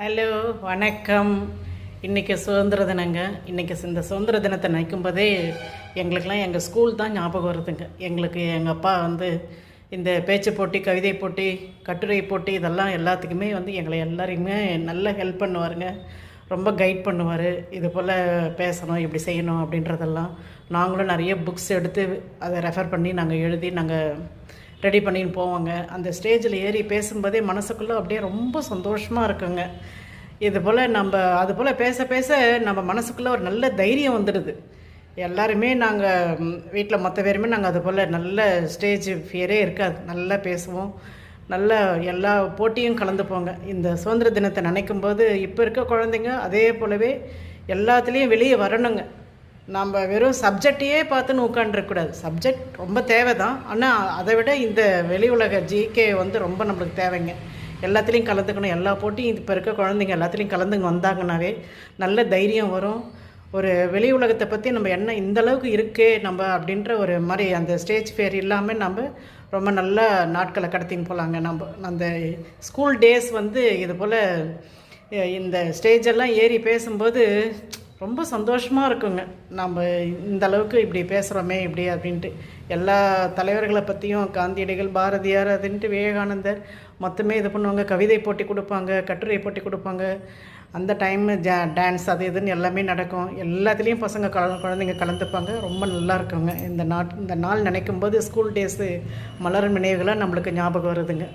Hello வணக்கம். இன்றைக்கி சுதந்திர தினங்க. இன்றைக்கி இந்த சுதந்திர தினத்தை நினைக்கும் போதே எங்களுக்கெல்லாம் எங்கள் ஸ்கூல் தான் ஞாபகம் வருதுங்க. எங்களுக்கு எங்கள் அப்பா வந்து இந்த பேச்சு போட்டி கவிதை போட்டி கட்டுரை போட்டி இதெல்லாம் எல்லாத்துக்குமே வந்து எங்களை எல்லாரையுமே நல்லா ஹெல்ப் பண்ணுவாருங்க. ரொம்ப கைட் பண்ணுவார். இது போல் பேசணும் இப்படி செய்யணும் அப்படின்றதெல்லாம் நாங்களும் நிறைய புக்ஸ் எடுத்து அதை ரெஃபர் பண்ணி நாங்கள் எழுதி நாங்கள் ரெடி பண்ணின்னு போவாங்க. அந்த ஸ்டேஜில் ஏறி பேசும்போதே மனசுக்குள்ளே அப்படியே ரொம்ப சந்தோஷமாக இருக்குங்க. இது போல் நம்ம அது போல் பேச பேச நம்ம மனசுக்குள்ளே ஒரு நல்ல தைரியம் வந்துடுது. எல்லாருமே நாங்கள் வீட்டில் மொத்த பேருமே நாங்கள் அது போல் நல்ல ஸ்டேஜ் ஃபியரே இருக்காது. நல்லா பேசுவோம். நல்ல எல்லா போட்டியும் கலந்துப்போங்க இந்த சுதந்திர தினத்தை நினைக்கும் போது இப்போ இருக்க குழந்தைங்க அதே போலவே எல்லாத்துலேயும் வெளியே வரணுங்க. நம்ம வெறும் சப்ஜெக்டையே பார்த்துன்னு உட்காந்துருக்கக்கூடாது சப்ஜெக்ட் ரொம்ப தேவை தான் ஆனால் அதை விட இந்த வெளி உலக ஜிகே வந்து ரொம்ப நம்மளுக்கு தேவைங்க. எல்லாத்துலேயும் கலந்துக்கணும். எல்லா போட்டியும் இப்போ இருக்க குழந்தைங்க எல்லாத்துலேயும் கலந்துங்க வந்தாங்கன்னாவே நல்ல தைரியம் வரும். ஒரு வெளி உலகத்தை பற்றி நம்ம என்ன இந்த அளவுக்கு இருக்கே நம்ம அப்படின்ற ஒரு மாதிரி அந்த ஸ்டேஜ் ஃபேர் இல்லாமல் நம்ம ரொம்ப நல்ல நாட்களை கடத்தின்னு போகலாங்க நம்ம. அந்த ஸ்கூல் டேஸ் வந்து இது போல் இந்த ஸ்டேஜெல்லாம் ஏறி பேசும்போது ரொம்ப சந்தோஷமாக இருக்குங்க. நம்ம இந்த அளவுக்கு இப்படி பேசுகிறோமே இப்படி அப்படின்ட்டு. எல்லா தலைவர்களை பற்றியும் காந்தியடிகள் பாரதியார் அதுன்ட்டு விவேகானந்தர் மொத்தமே இது பண்ணுவாங்க. கவிதை போட்டி கொடுப்பாங்க கட்டுரை போட்டி கொடுப்பாங்க. அந்த டைமு ஜா டான்ஸ் அது இதுன்னு எல்லாமே நடக்கும். எல்லாத்துலேயும் பசங்க கல குழந்தைங்க கலந்துப்பாங்க. ரொம்ப நல்லா இருக்குங்க. இந்த நாட் இந்த நாள் நினைக்கும் போது ஸ்கூல் டேஸு மலரும் நினைவுகளாக நம்மளுக்கு ஞாபகம் வருதுங்க.